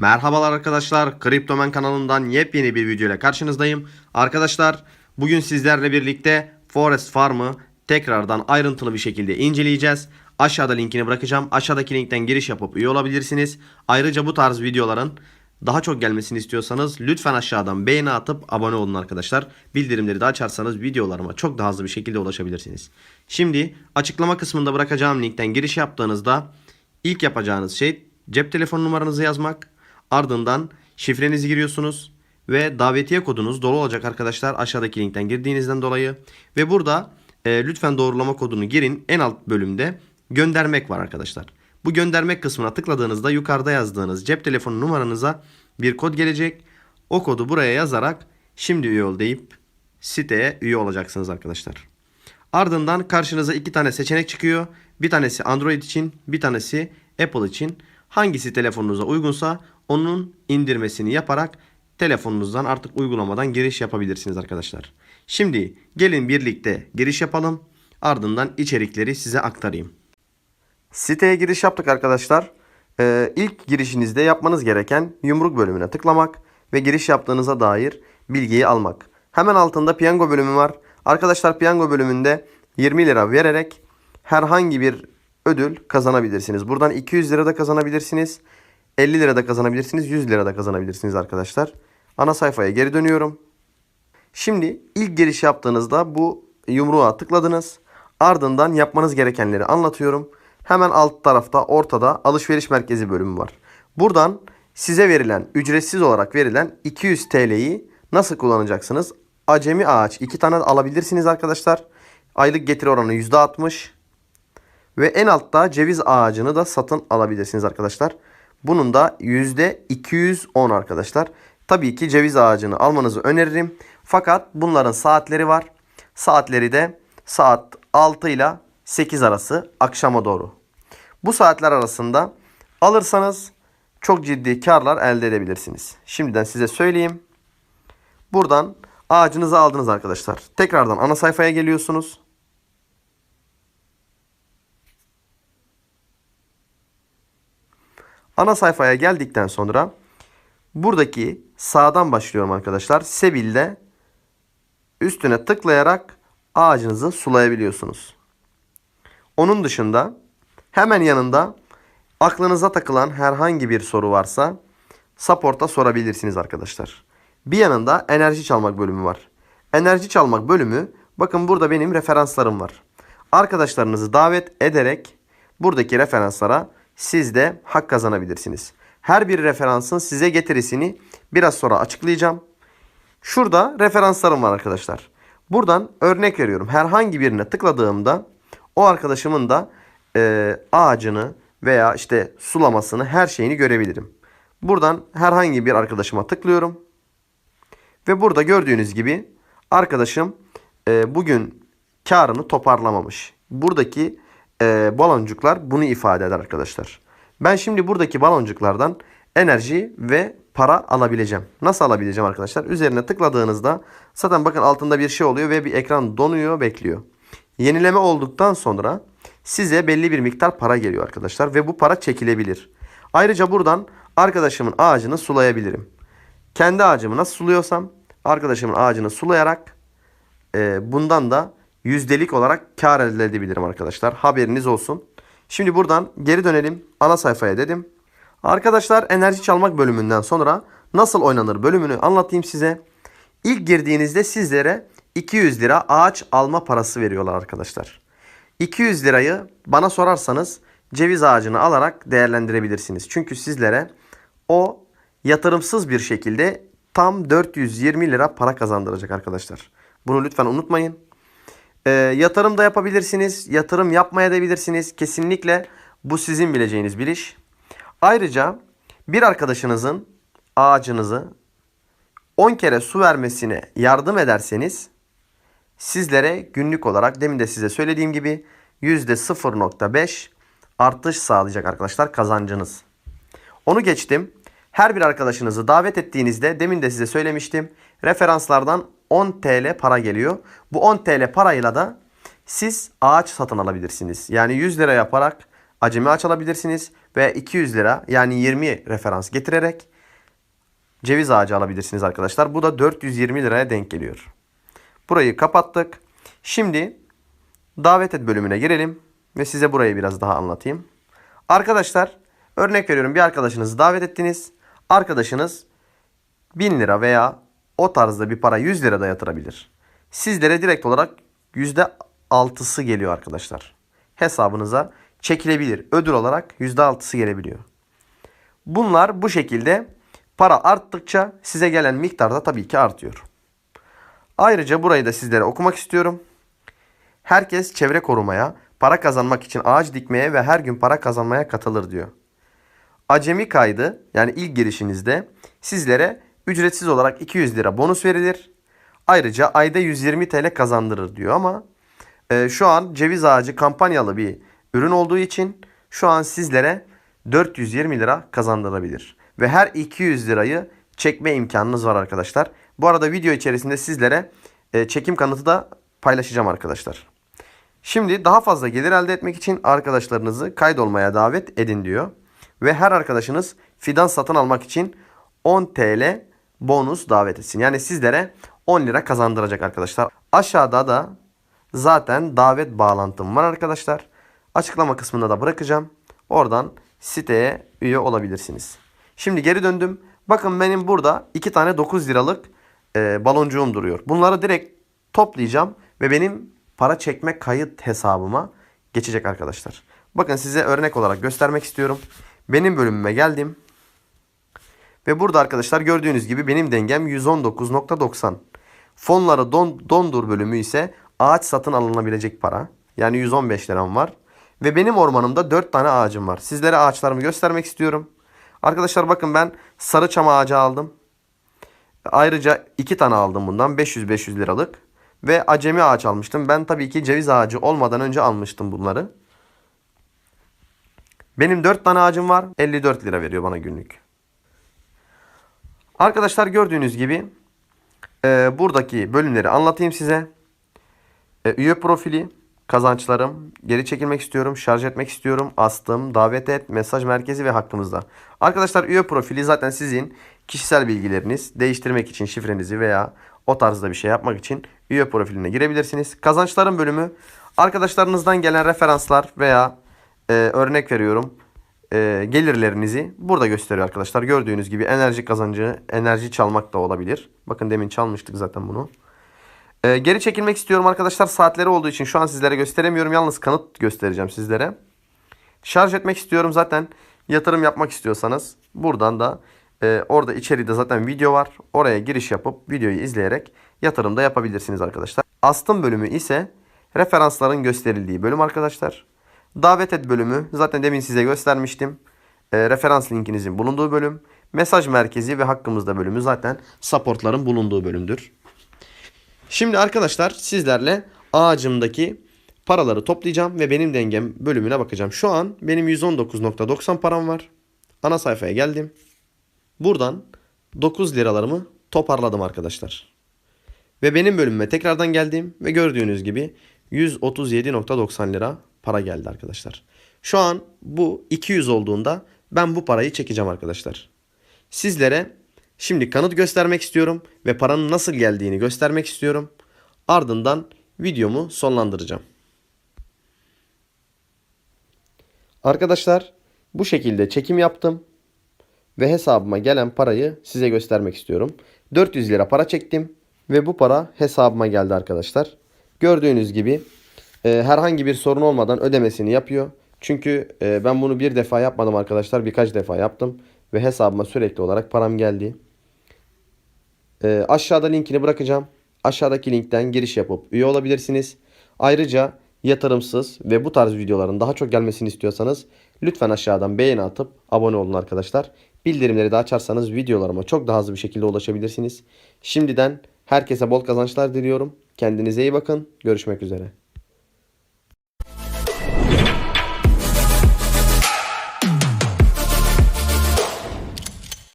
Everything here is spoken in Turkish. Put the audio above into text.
Merhabalar arkadaşlar. Kriptomen kanalından yepyeni bir video ile karşınızdayım. Arkadaşlar bugün sizlerle birlikte Forest Farm'ı tekrardan ayrıntılı bir şekilde inceleyeceğiz. Aşağıda linkini bırakacağım. Aşağıdaki linkten giriş yapıp üye olabilirsiniz. Ayrıca bu tarz videoların daha çok gelmesini istiyorsanız lütfen aşağıdan beğeni atıp abone olun arkadaşlar. Bildirimleri de açarsanız videolarıma çok daha hızlı bir şekilde ulaşabilirsiniz. Şimdi açıklama kısmında bırakacağım linkten giriş yaptığınızda ilk yapacağınız şey cep telefon numaranızı yazmak. Ardından şifrenizi giriyorsunuz ve davetiye kodunuz dolu olacak arkadaşlar aşağıdaki linkten girdiğinizden dolayı. Ve burada e, lütfen doğrulama kodunu girin. En alt bölümde göndermek var arkadaşlar. Bu göndermek kısmına tıkladığınızda yukarıda yazdığınız cep telefonu numaranıza bir kod gelecek. O kodu buraya yazarak şimdi üye ol deyip siteye üye olacaksınız arkadaşlar. Ardından karşınıza iki tane seçenek çıkıyor. Bir tanesi Android için, bir tanesi Apple için. Hangisi telefonunuza uygunsa onun indirmesini yaparak telefonunuzdan artık uygulamadan giriş yapabilirsiniz arkadaşlar. Şimdi gelin birlikte giriş yapalım. Ardından içerikleri size aktarayım. Siteye giriş yaptık arkadaşlar. Ee, ilk girişinizde yapmanız gereken yumruk bölümüne tıklamak ve giriş yaptığınıza dair bilgiyi almak. Hemen altında piyango bölümü var. Arkadaşlar piyango bölümünde 20 lira vererek herhangi bir ödül kazanabilirsiniz. Buradan 200 lira da kazanabilirsiniz. 50 lira da kazanabilirsiniz. 100 lira da kazanabilirsiniz arkadaşlar. Ana sayfaya geri dönüyorum. Şimdi ilk giriş yaptığınızda bu yumruğa tıkladınız. Ardından yapmanız gerekenleri anlatıyorum. Hemen alt tarafta ortada alışveriş merkezi bölümü var. Buradan size verilen ücretsiz olarak verilen 200 TL'yi nasıl kullanacaksınız? Acemi ağaç 2 tane alabilirsiniz arkadaşlar. Aylık getiri oranı %60. Ve en altta ceviz ağacını da satın alabilirsiniz arkadaşlar. Bunun da %210 arkadaşlar. Tabii ki ceviz ağacını almanızı öneririm. Fakat bunların saatleri var. Saatleri de saat 6 ile 8 arası akşama doğru. Bu saatler arasında alırsanız çok ciddi karlar elde edebilirsiniz. Şimdiden size söyleyeyim. Buradan ağacınızı aldınız arkadaşlar. Tekrardan ana sayfaya geliyorsunuz. Ana sayfaya geldikten sonra buradaki sağdan başlıyorum arkadaşlar. Sebil'de üstüne tıklayarak ağacınızı sulayabiliyorsunuz. Onun dışında hemen yanında aklınıza takılan herhangi bir soru varsa support'a sorabilirsiniz arkadaşlar. Bir yanında enerji çalmak bölümü var. Enerji çalmak bölümü bakın burada benim referanslarım var. Arkadaşlarınızı davet ederek buradaki referanslara siz de hak kazanabilirsiniz. Her bir referansın size getirisini biraz sonra açıklayacağım. Şurada referanslarım var arkadaşlar. Buradan örnek veriyorum. Herhangi birine tıkladığımda o arkadaşımın da e, ağacını veya işte sulamasını her şeyini görebilirim. Buradan herhangi bir arkadaşıma tıklıyorum. Ve burada gördüğünüz gibi arkadaşım e, bugün karını toparlamamış. Buradaki e, baloncuklar bunu ifade eder arkadaşlar. Ben şimdi buradaki baloncuklardan enerji ve para alabileceğim. Nasıl alabileceğim arkadaşlar? Üzerine tıkladığınızda zaten bakın altında bir şey oluyor ve bir ekran donuyor bekliyor. Yenileme olduktan sonra size belli bir miktar para geliyor arkadaşlar ve bu para çekilebilir. Ayrıca buradan arkadaşımın ağacını sulayabilirim. Kendi ağacımı nasıl suluyorsam arkadaşımın ağacını sulayarak e, bundan da yüzdelik olarak kar elde edebilirim arkadaşlar. Haberiniz olsun. Şimdi buradan geri dönelim. Ana sayfaya dedim. Arkadaşlar enerji çalmak bölümünden sonra nasıl oynanır bölümünü anlatayım size. İlk girdiğinizde sizlere 200 lira ağaç alma parası veriyorlar arkadaşlar. 200 lirayı bana sorarsanız ceviz ağacını alarak değerlendirebilirsiniz. Çünkü sizlere o yatırımsız bir şekilde tam 420 lira para kazandıracak arkadaşlar. Bunu lütfen unutmayın. E, yatırım da yapabilirsiniz. Yatırım yapmayabilirsiniz. Kesinlikle bu sizin bileceğiniz bir iş. Ayrıca bir arkadaşınızın ağacınızı 10 kere su vermesine yardım ederseniz sizlere günlük olarak demin de size söylediğim gibi %0.5 artış sağlayacak arkadaşlar kazancınız. Onu geçtim. Her bir arkadaşınızı davet ettiğinizde demin de size söylemiştim. Referanslardan 10 TL para geliyor. Bu 10 TL parayla da siz ağaç satın alabilirsiniz. Yani 100 lira yaparak acemi ağaç alabilirsiniz. ve 200 lira yani 20 referans getirerek ceviz ağacı alabilirsiniz arkadaşlar. Bu da 420 liraya denk geliyor. Burayı kapattık. Şimdi davet et bölümüne girelim ve size burayı biraz daha anlatayım. Arkadaşlar örnek veriyorum bir arkadaşınızı davet ettiniz. Arkadaşınız 1000 lira veya o tarzda bir para 100 lira da yatırabilir. Sizlere direkt olarak %6'sı geliyor arkadaşlar. Hesabınıza çekilebilir. Ödül olarak %6'sı gelebiliyor. Bunlar bu şekilde para arttıkça size gelen miktar da tabii ki artıyor. Ayrıca burayı da sizlere okumak istiyorum. Herkes çevre korumaya, para kazanmak için ağaç dikmeye ve her gün para kazanmaya katılır diyor. Acemi kaydı yani ilk girişinizde sizlere ücretsiz olarak 200 lira bonus verilir. Ayrıca ayda 120 TL kazandırır diyor ama e, şu an ceviz ağacı kampanyalı bir ürün olduğu için şu an sizlere 420 lira kazandırabilir. Ve her 200 lirayı çekme imkanınız var arkadaşlar. Bu arada video içerisinde sizlere e, çekim kanıtı da paylaşacağım arkadaşlar. Şimdi daha fazla gelir elde etmek için arkadaşlarınızı kaydolmaya davet edin diyor. Ve her arkadaşınız fidan satın almak için 10 TL bonus davet etsin. Yani sizlere 10 lira kazandıracak arkadaşlar. Aşağıda da zaten davet bağlantım var arkadaşlar. Açıklama kısmında da bırakacağım. Oradan siteye üye olabilirsiniz. Şimdi geri döndüm. Bakın benim burada 2 tane 9 liralık e, baloncuğum duruyor. Bunları direkt toplayacağım ve benim para çekme kayıt hesabıma geçecek arkadaşlar. Bakın size örnek olarak göstermek istiyorum. Benim bölümüme geldim. Ve burada arkadaşlar gördüğünüz gibi benim dengem 119.90. Fonları don, dondur bölümü ise ağaç satın alınabilecek para. Yani 115 liram var. Ve benim ormanımda 4 tane ağacım var. Sizlere ağaçlarımı göstermek istiyorum. Arkadaşlar bakın ben sarı çam ağacı aldım. Ayrıca 2 tane aldım bundan 500-500 liralık. Ve acemi ağaç almıştım. Ben tabii ki ceviz ağacı olmadan önce almıştım bunları. Benim 4 tane ağacım var. 54 lira veriyor bana günlük. Arkadaşlar gördüğünüz gibi e, buradaki bölümleri anlatayım size. E, üye profili, kazançlarım, geri çekilmek istiyorum, şarj etmek istiyorum, astım, davet et, mesaj merkezi ve hakkımızda. Arkadaşlar üye profili zaten sizin kişisel bilgileriniz değiştirmek için şifrenizi veya o tarzda bir şey yapmak için üye profiline girebilirsiniz. Kazançların bölümü arkadaşlarınızdan gelen referanslar veya e, örnek veriyorum e, gelirlerinizi burada gösteriyor arkadaşlar. Gördüğünüz gibi enerji kazancı, enerji çalmak da olabilir. Bakın demin çalmıştık zaten bunu. E, geri çekilmek istiyorum arkadaşlar. Saatleri olduğu için şu an sizlere gösteremiyorum. Yalnız kanıt göstereceğim sizlere. Şarj etmek istiyorum zaten. Yatırım yapmak istiyorsanız buradan da e, orada içeride zaten video var. Oraya giriş yapıp videoyu izleyerek yatırım da yapabilirsiniz arkadaşlar. Astım bölümü ise referansların gösterildiği bölüm arkadaşlar. Davet et bölümü zaten demin size göstermiştim. E, referans linkinizin bulunduğu bölüm. Mesaj merkezi ve hakkımızda bölümü zaten supportların bulunduğu bölümdür. Şimdi arkadaşlar sizlerle ağacımdaki paraları toplayacağım ve benim dengem bölümüne bakacağım. Şu an benim 119.90 param var. Ana sayfaya geldim. Buradan 9 liralarımı toparladım arkadaşlar. Ve benim bölümüme tekrardan geldim ve gördüğünüz gibi 137.90 lira para geldi arkadaşlar. Şu an bu 200 olduğunda ben bu parayı çekeceğim arkadaşlar. Sizlere şimdi kanıt göstermek istiyorum ve paranın nasıl geldiğini göstermek istiyorum. Ardından videomu sonlandıracağım. Arkadaşlar bu şekilde çekim yaptım ve hesabıma gelen parayı size göstermek istiyorum. 400 lira para çektim ve bu para hesabıma geldi arkadaşlar. Gördüğünüz gibi e, herhangi bir sorun olmadan ödemesini yapıyor. Çünkü e, ben bunu bir defa yapmadım arkadaşlar. Birkaç defa yaptım. Ve hesabıma sürekli olarak param geldi. E, aşağıda linkini bırakacağım. Aşağıdaki linkten giriş yapıp üye olabilirsiniz. Ayrıca yatırımsız ve bu tarz videoların daha çok gelmesini istiyorsanız lütfen aşağıdan beğeni atıp abone olun arkadaşlar. Bildirimleri de açarsanız videolarıma çok daha hızlı bir şekilde ulaşabilirsiniz. Şimdiden herkese bol kazançlar diliyorum. Kendinize iyi bakın. Görüşmek üzere.